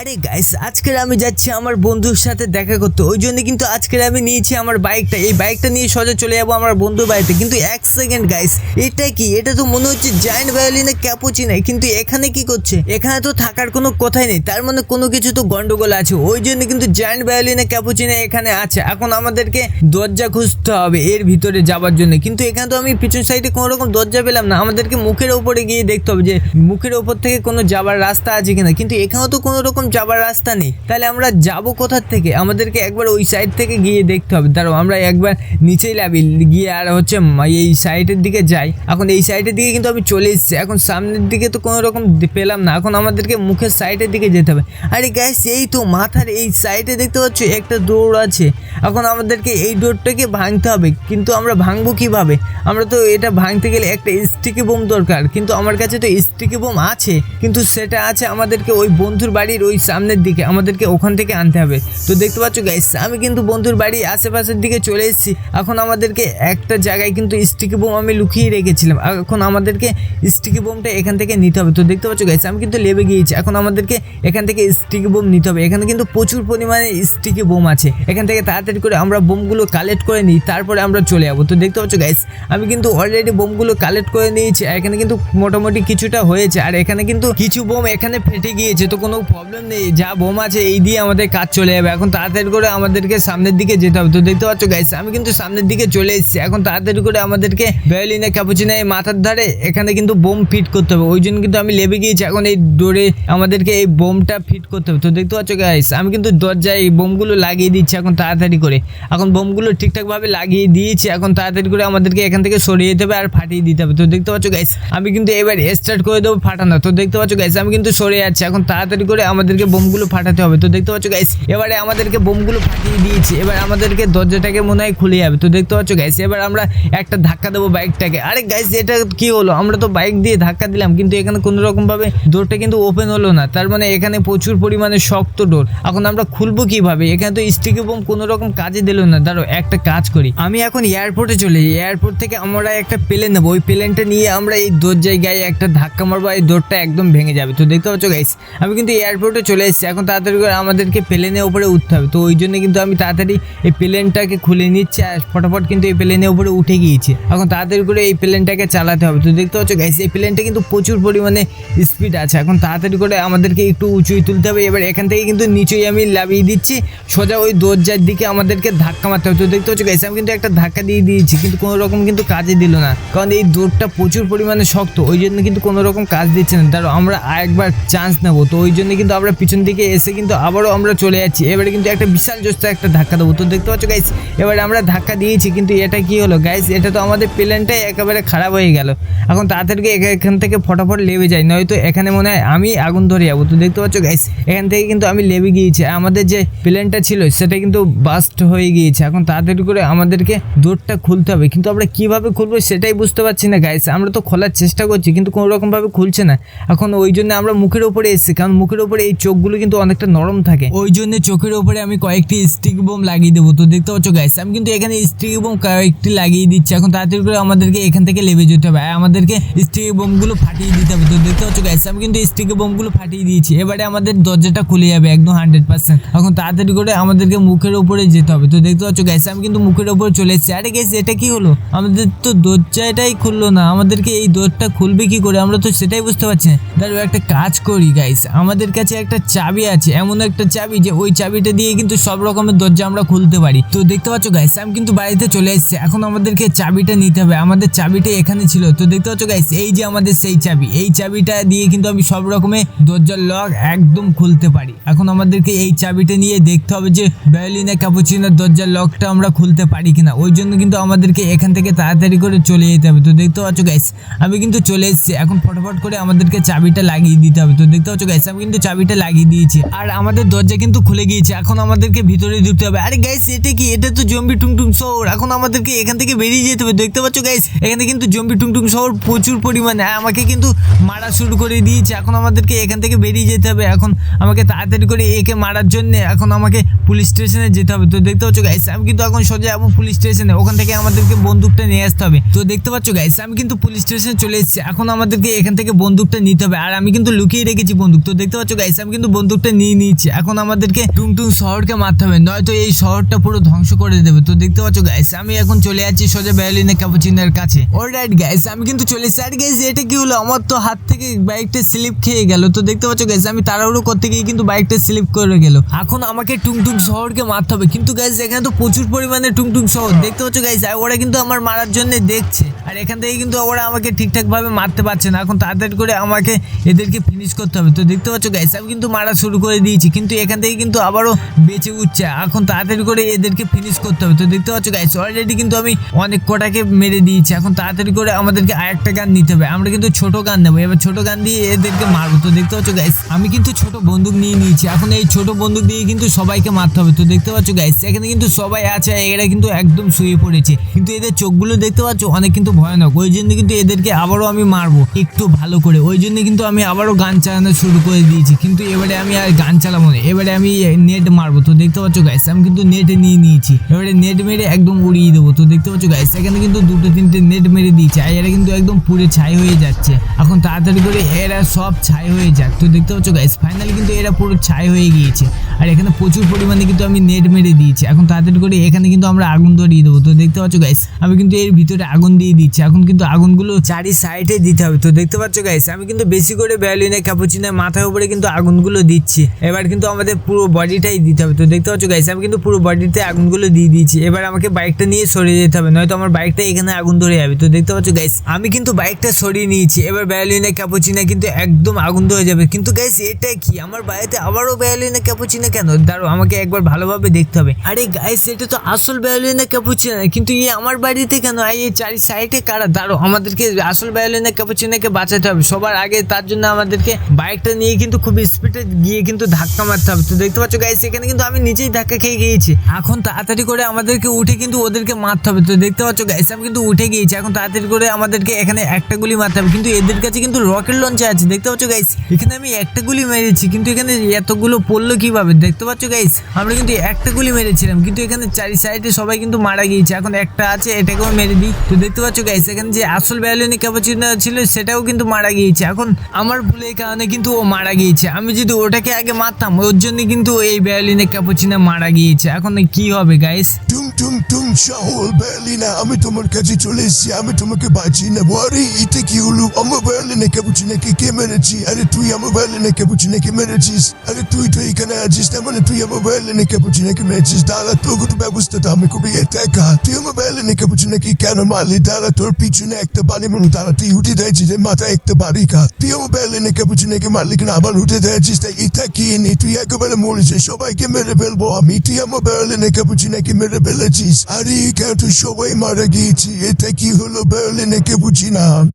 আরে গাইস আজকের আমি যাচ্ছি আমার বন্ধুর সাথে দেখা করতে। ওই জন্য কিন্তু আজকের আমি নিয়েছি আমার বাইকটা এই বাইকটা নিয়ে সোজা চলে যাব আমার বন্ধুর বাড়িতে। কিন্তু এক সেকেন্ড গাইস এটা কি? এটা তো মনে হচ্ছে জায়েন্ট ভায়োলিনে ক্যাপুচিনাই কিন্তু এখানে কি করছে? এখানে তো থাকার কোনো কথাই নেই। তার মানে কোনো কিছু তো গন্ডগোল আছে। ওই জন্য কিন্তু জায়েন্ট ভায়োলিনে ক্যাপুচিনা এখানে আছে। এখন আমাদেরকে দরজা খুঁজতে হবে এর ভিতরে যাওয়ার জন্য। কিন্তু এখানে তো আমি পিছন সাইডে কোনো রকম দরজা পেলাম না। আমাদেরকে মুখের ওপরে গিয়ে দেখতে হবে যে মুখের ওপর থেকে কোনো যাবার রাস্তা আছে কিনা। কিন্তু এখানেও তো কোনো রকম যাবার রাস্তা নেই। তাহলে আমরা যাব কোথার থেকে? আমাদেরকে একবার ওই সাইড থেকে গিয়ে দেখতে হবে। দাঁড়াও, আমরা একবার নিচেই লাভি গিয়ে আর হচ্ছে এই সাইডের দিকে যাই। এখন এই সাইডের দিকে কিন্তু আমি চলে এসেছি। এখন সামনের দিকে তো কোনো রকম পেলাম না। এখন আমাদেরকে মুখের সাইডের দিকে যেতে হবে। আরে গ্যাস এই তো মাথার এই সাইডে দেখতে পাচ্ছ, একটা দৌড় আছে। এখন আমাদেরকে এই ডোরটাকে ভাঙতে হবে। কিন্তু আমরা ভাঙবো কীভাবে? আমরা তো এটা ভাঙতে গেলে একটা স্টিকি বোম দরকার। কিন্তু আমার কাছে তো স্টিকি বোম আছে। কিন্তু সেটা আছে আমাদেরকে ওই বন্ধুর বাড়ির ওই সামনের দিকে। আমাদেরকে ওখান থেকে আনতে হবে। তো দেখতে পাচ্ছ গাইস আমি কিন্তু বন্ধুর বাড়ি আশেপাশের দিকে চলে এসেছি। এখন আমাদেরকে একটা জায়গায় কিন্তু স্টিকি বোম আমি লুকিয়ে রেখেছিলাম। এখন আমাদেরকে স্টিকি বোমটা এখান থেকে নিতে হবে। তো দেখতে পাচ্ছ গাইস আমি কিন্তু লেবে গিয়েছি। এখন আমাদেরকে এখান থেকে স্টিকি বোম নিতে হবে। এখানে কিন্তু প্রচুর পরিমাণে স্টিকি বোম আছে। এখান থেকে তাড়াতাড়ি করে আমরা বোমগুলো কালেক্ট করে নিই, তারপরে আমরা চলে যাব। তো দেখতে পাচ্ছ গাইস আমি কিন্তু অলরেডি বোমগুলো কালেক্ট করে নিয়েছি এখানে কিন্তু মোটামুটি কিছুটা হয়েছে, আর এখানে কিন্তু কিছু বোম এখানে ফেটে গিয়েছে, তো কোনো প্রবলেম নেই, যা বোম আছে এই দিয়ে আমাদের কাজ চলে যাবে। এখন তাড়াতাড়ি করে আমাদেরকে সামনের দিকে যেতে হবে। তো দেখতে পাচ্ছ গাইস আমি কিন্তু সামনের দিকে চলে এসেছি, এখন তাড়াতাড়ি করে আমাদেরকে ভায়োলিনে ক্যাপুচিনে মাথার ধারে এখানে কিন্তু বোম ফিট করতে হবে। ওই জন্য কিন্তু আমি লেবে গিয়েছি, এখন এই ডোরে আমাদেরকে এই বোমটা ফিট করতে হবে। তো দেখতে পাচ্ছ গাইস আমি কিন্তু দরজায় এই বোমগুলো লাগিয়ে দিচ্ছি, এখন তাড়াতাড়ি করে। এখন বোমগুলো ঠিকঠাকভাবে লাগিয়ে দিয়েছি, এখন তাড়াতাড়ি করে আমাদেরকে এখান থেকে সরিয়ে যেতে হবে আর ফাটিয়ে দিতে হবে। তো দেখতে পাচ্ছ গাইস আমি কিন্তু এবার স্টার্ট করে দেবো ফাটানো। তো দেখতে পাচ্ছ গাইস আমি কিন্তু সরে যাচ্ছি এখন তাড়াতাড়ি করে আমাদেরকে বোমগুলো ফাটাতে হবে। তো দেখতে পাচ্ছ গাইস এবারে আমাদেরকে বোমগুলো ফাটিয়ে দিয়েছি, এবার আমাদেরকে দরজাটাকে মনে হয় খুলে যাবে। তো দেখতে পাচ্ছ গাইস এবার আমরা একটা ধাক্কা দেবো বাইকটাকে আরে গাইস এটা কি হলো? আমরা তো বাইক দিয়ে ধাক্কা দিলাম, কিন্তু এখানে কোনো রকম ভাবে ডোরটা কিন্তু ওপেন হলো না। তার মানে এখানে প্রচুর পরিমাণে শক্ত ডোর এখন আমরা খুলবো কীভাবে? এখানে তো স্টিকি বোম কোনো রকম কাজে দিল না দাঁড়ো একটা কাজ করি। আমি এখন এয়ারপোর্টে চলে যাই এয়ারপোর্ট থেকে আমরা একটা প্লেন নেব, ওই প্লেনটা নিয়ে আমরা এই দরজায় গায়ে একটা ধাক্কা মারবো, এই ডোরটা একদম ভেঙে যাবে। তো দেখতে পাচ্ছ গাইস আমি কিন্তু এয়ারপোর্টে চলে এসেছি, এখন তাড়াতাড়ি করে আমাদেরকে প্লেনের উপরে উঠতে হবে। তো ওই জন্য কিন্তু আমি তাড়াতাড়ি এই প্লেনটাকে খুলে নিচ্ছি আর ফটাফট কিন্তু এই প্লেনের উপরে উঠে গিয়েছি। এখন তাড়াতাড়ি করে এই প্লেনটাকে চালাতে হবে। তো দেখতে পাচ্ছ গাইস এই প্লেনটা কিন্তু প্রচুর পরিমাণে স্পিড আছে। এখন তাড়াতাড়ি করে আমাদেরকে একটু উঁচুই তুলতে হবে। এবার এখান থেকে কিন্তু নিচেই আমি লাভিয়ে দিচ্ছি। সোজা ওই দরজার দিকে আমাদেরকে ধাক্কা মারতে হবে। তো দেখতে পাচ্ছ গাইস আমি কিন্তু একটা ধাক্কা দিয়ে দিয়েছি, কিন্তু কোনো রকম কিন্তু কাজে দিল না। কারণ এই দৌড়টা প্রচুর পরিমাণে শক্ত, ওই জন্য কিন্তু কোনো রকম কাজ দিচ্ছে না। ধরো আমরা আরেকবার চান্স নেব, তো ওই জন্য কিন্তু আমরা পিছন দিকে এসে কিন্তু আবারও আমরা চলে যাচ্ছি। এবারে কিন্তু একটা বিশাল জোস্তা একটা ধাক্কা দেবো। তো দেখতে পাচ্ছ গাইস এবারে আমরা ধাক্কা দিয়েছি, কিন্তু এটা কি হলো? গাইস এটা তো আমাদের প্লেনটাই একেবারে খারাপ হয়ে গেল। এখন এখা- এখান থেকে ফটাফট লেবে যাই, নয়তো এখানে মনে হয় আমি আগুন ধরে যাব। তো দেখতে পাচ্ছ গাইস এখান থেকে কিন্তু আমি লেবে গিয়েছি। আমাদের যে প্লেনটা ছিল, সেটা কিন্তু বাস্ট হয়ে গিয়েছে। এখন তাড়াতাড়ি করে আমাদেরকে দৌড়টা খুলতে হবে। কিন্তু আমরা কীভাবে খুলবো সেটাই বুঝতে পারছি না গাইস আমরা তো খোলার চেষ্টা করছি, কিন্তু কোনো রকম ভাবে খুলছে না। এখন ওই জন্য আমরা মুখের উপরে এসেছি, কারণ মুখের উপরে এই চোখগুলো কিন্তু অনেকটা নরম থাকে। ওই জন্য চোখের উপরে আমি কয়েকটি স্টিক বোম লাগিয়ে দেবো। তো দেখতে পাচ্ছ গাইস আমি কিন্তু এখানে স্টিক বোম কয়েকটি লাগিয়ে দিচ্ছি। এখন তাড়াতাড়ি করে আমাদেরকে এখান থেকে লেবে যেতে হবে। আর আমাদেরকে স্টিক বোমগুলো ফাটিয়ে দিতে হবে। তো দেখতে পাচ্ছ গাইস আমি কিন্তু স্টিক বোমগুলো ফাটিয়ে দিয়েছি। এবারে আমাদের দরজাটা খুলে যাবে একদম হান্ড্রেড পার্সেন্ট এখন তাড়াতাড়ি করে আমাদেরকে মুখের উপরে যেতে হবে। তো দেখতে পাচ্ছ গাইস আমি কিন্তু মুখের উপরে চলে এসেছি। আরে গাইস এটা কি হলো? আমাদের তো দরজাটাই খুললো না। আমাদেরকে এই দরটা খুলবে কি করে? আমরা তো সেটাই বুঝতে পারছি না। দাঁড়ো একটা কাজ করি গাইস আমাদের কাছে একটা চাবি আছে, এমন একটা চাবি যে ওই চাবিটা দিয়ে কিন্তু সব রকমের দরজা আমরা খুলতে পারি। তো দেখতে পাচ্ছ গাইস আমি কিন্তু বাড়িতে চলে এসেছি। এখন আমাদেরকে চাবিটা নিতে হবে। আমাদের চাবিটা এখানে ছিল। তো দেখতে পাচ্ছ গাইস এই যে আমাদের সেই চাবি, এই চাবিটা দিয়ে কিন্তু আমি সব রকমের দরজার লক একদম খুলতে পারি। এখন আমাদেরকে এই চাবিটা নিয়ে দেখতে হবে যে ভায়োলিনা ক্যাপুচিনোর দরজার লকটা আমরা খুলতে পারি কিনা, ওই জন্য কিন্তু আমাদেরকে এখান থেকে তাড়াতাড়ি করে চলে যেতে হবে। তো দেখতে পাচ্ছ গাইস আমি কিন্তু চলে এসেছি। এখন ফটাফট করে আমাদেরকে চাবিটা লাগিয়ে দিতে হবে। তো দেখতে পাচ্ছ গাইস আমি কিন্তু চাবিটা লাগিয়ে দিয়েছি। আর আমাদের দরজা কিন্তু খুলে গিয়েছে। এখন আমাদেরকে ভিতরে ঢুকতে হবে। আরে গাইস এটা কি? এটা তো জম্বি টুংটুং শহর। এখন আমাদেরকে এখান থেকে বেরিয়ে যেতে হবে। দেখতে পাচ্ছ গাইস এখানে কিন্তু জম্বি টুংটুং শহর প্রচুর পরিমাণে। আর আমাকে কিন্তু মারা শুরু করে দিয়েছে। এখন আমাদেরকে এখান থেকে বেরিয়ে যেতে হবে। এখন আমাকে তাড়াতাড়ি করে একে মারার জন্য এখন আমাকে পুলিশ স্টেশনে যেতে হবে। তো দেখতে পাচ্ছ গাইস আমি কিন্তু এখন সোজা যাব পুলিশ স্টেশনে ওখান থেকে আমাদেরকে বন্দুকটা নিয়ে আসতে হবে। তো দেখতে পাচ্ছ গাইস আমি কিন্তু পুলিশ স্টেশনে চলে এসেছি। এখন আমাদেরকে এখান থেকে বন্দুকটা নিতে হবে। আর আমি কিন্তু লুকিয়ে রেখেছি বন্দুক। তো দেখতে পাচ্ছ গাইস আমি কিন্তু বন্দুকটা নিয়ে নিয়েছি। এখন আমাদেরকে টুং টুং শহরকে মারতে হবে। নয়তো এই শহরটা পুরো ধ্বংস করে দেবে। তো দেখতে পাচ্ছ গাইস আমি এখন চলে যাচ্ছি সোজা ব্যালিনে ক্যাপুচিনের কাছে। অলরাইট গাইস আমি কিন্তু চলে এসেছি। আর গাইস এটা কি হলো? আমার তো হাত থেকে বাইকটা স্লিপ খেয়ে গেল। তো দেখতে পাচ্ছ গাইস আমি তাড়াহুড়ো করতে গিয়ে কিন্তু বাইকটা স্লিপ করে গেল। এখন আমাকে টুংটুং শহরকে মারতে হবে। কিন্তু গাইস এখানে তো প্রচুর পরিমাণে টুংটুং শহর দেখতে পাচ্ছ গাইস ওরা কিন্তু আমার মারার জন্য দেখছে। আর এখান থেকে কিন্তু ওরা আমাকে ঠিকঠাক ভাবে মারতে পারছে না। এখন তাড়াতাড়ি করে আমাকে এদেরকে ফিনিশ করতে হবে। তো দেখতে পাচ্ছ গাইস আমি কিন্তু মারা শুরু করে দিয়েছি। কিন্তু এখান থেকে কিন্তু আবারও বেঁচে উঠছে। এখন তাড়াতাড়ি করে এদেরকে ফিনিশ করতে হবে। তো দেখতে পাচ্ছ গাইস অলরেডি কিন্তু আমি অনেক কটাকে মেরে দিয়েছি। এখন তাড়াতাড়ি করে আমাদেরকে আরেকটা গান নিতে হবে। আমরা কিন্তু ছোট গান নেব। এবার ছোট গান দিয়ে এদেরকে মারবো। তো দেখতে পাচ্ছ গাইস আমি কিন্তু ছোট বন্দুক নিয়ে নিয়েছি। এখন এই ছোট বন্দুক দিয়ে কিন্তু সবাইকে মারতে হবে। তো দেখতে পাচ্ছ গাইস এখানে কিন্তু সবাই আছে, এরা কিন্তু একদম শুয়ে পড়েছে। কিন্তু এদের চোখগুলো দেখতে পাচ্ছ? অনেক কিন্তু ভয়ানক। ওই জন্য কিন্তু এদেরকে আবারও আমি মারবো, একটু ভালো করে। ওই জন্য কিন্তু আমি আবারও গান চালানো শুরু করে দিয়েছি। কিন্তু এবারে আমি আর গান চালাবো না। এবারে আমি নেট মারবো। তো দেখতে পাচ্ছ গাইস আমি কিন্তু নেট নিয়ে নিয়েছি। এবারে নেট মেরে একদম উড়িয়ে দেবো। তো দেখতে পাচ্ছ গাইস এখানে কিন্তু দুটো, তিনটে নেট মেরে দিয়েছে। আর এরা কিন্তু একদম পুরে ছাই হয়ে যাচ্ছে। এখন তাড়াতাড়ি করে এরা সব ছাই হয়ে যাক। তো দেখতে পাচ্ছ গাইস ফাইনালি কিন্তু এরা পুরো ছাই হয়ে গিয়েছে। আর এখানে প্রচুর পরিমাণে কিন্তু আমি নেট মেরে দিয়েছি। এখন তাড়াতাড়ি করে এখানে কিন্তু আমরা আগুন ধরিয়ে দেবো। তো দেখতে পাচ্ছ গাইস আমি কিন্তু এর ভিতরে আগুন দিয়ে দিচ্ছি। এখন কিন্তু আগুনগুলো চারি সাইডে দিতে হবে। তো দেখতে পাচ্ছ গাইস আমি কিন্তু বেশি করে ব্যালিনে ক্যাপুচিনের মাথার উপরে কিন্তু আগুনগুলো দিচ্ছি। এবার কিন্তু আমাদের পুরো বডিটাই দিতে হবে। তো দেখতে পাচ্ছ গাইস আমি কিন্তু পুরো বডিতে আগুনগুলো দিয়ে দিয়েছি। এবার আমাকে বাইকটা নিয়ে সরিয়ে যেতে হবে। নয়তো আমার বাইকটা এখানে আগুন ধরে যাবে। তো দেখতে পাচ্ছ গাইস আমি কিন্তু বাইকটা সরিয়ে নিয়েছি। এবার ব্যালিনে ক্যাপুচিনা কিন্তু একদম আগুন ধরে যাবে। কিন্তু গাইস এটা কি? আমার বাড়িতে আবারও ব্যালিনে ক্যাপুচিনা কেন? দাঁড়ো আমাকে একবার ভালোভাবে দেখতে হবে। আরে গাইস এটা তো আসল ব্যালিনে ক্যাপুচিনা কিন্তু এই আমার বাড়িতে কেন? এই চারি সাইডে কারা? দাঁড়ো আমাদেরকে আসল ব্যালিনে ক্যাপুচিনাকে বাঁচাতে হবে। সবার আগে তার জন্য আমাদেরকে বাইকটা নিয়ে কিন্তু খুব স্পিডে গিয়ে কিন্তু ধাক্কা মারতে হবে। তো দেখতে পাচ্ছ গাইস এখানে কিন্তু আমি নিজেই ধাক্কা খেয়ে গিয়েছি। এখন তাড়াতাড়ি করে আমাদেরকে উঠে কিন্তু ওদেরকে মারতে হবে। তো দেখতে পাচ্ছ গাইস আমি কিন্তু উঠে গিয়েছি। এখন তাড়াতাড়ি করে আমাদেরকে এখানে একটা গুলি মারতে হবে। কিন্তু এদের কাছে কিন্তু রকেট লঞ্চে আছে। দেখতে পাচ্ছ গাইস এখানে আমি একটা গুলি মেরেছি। কিন্তু এখানে এতগুলো পড়ল কীভাবে? দেখতে পাচ্ছ গাইস আমরা কিন্তু একটা গুলি মেরেছিলাম, কিন্তু এখানে চারি সাইডে সবাই কিন্তু মারা গিয়েছে। এখন একটা আছে, এটাকেও মেরে দিই। তো দেখতে পাচ্ছ গাইস এখানে যে আসল ব্যালিনি ক্যাপাচিনা ছিল, সেটাও কিন্তু মারা গিয়েছে। এখন আমার ভুলের কারণে কিন্তু ও মারা গিয়েছে। আমি যদি ওটাকে আগে মারতাম, ওর জন্য কিন্তু এই ব্যালিনে ক্যাপাচিনা মারা গিয়েছে। এখন কি হবে গাইস টুম টুম টুম শহর বেলিনা আমি তোমার কাছে চলে এসেছি, আমি তোমাকে বাঁচিয়ে নেব। আরে, এটা কি হলো? আমার বেলিনা ক্যাপুচিনাকে কে মেরেছি? আরে, তুই আমার বেলিনা ক্যাপুচিনাকে মেরেছিস? আরে, তুই তো এখানে আছিস, তার মানে তুই আমার বেলিনা ক্যাপুচিনাকে মেরেছিস? দাঁড়া তোর কোনো ব্যবস্থাটা আমি খুবই দেখা তুই আমার বেলিনা ক্যাপুচিনাকে কেন মারলি দাঁড়া তোর পিছনে একটা বাড়ি মানুষ দাঁড়া তুই উঠে দিয়েছিস যে মাথায় একটা বাড়ি খা তুই আমার বেলিনা ক্যাপুচিনাকে মারলি কিনা আবার উঠে দিয়েছিস তাই এটা কি নি তুই একেবারে মরেছিস সবাইকে মেরে ফেলব আমি তুই আমার বেলিনা ক্যাপুচিনাকে মেরে ফেলেছিস আরে কেন তুই সবাই মারা গিয়েছি এটা কি হলো বেলিনা ক্যাপুচিনা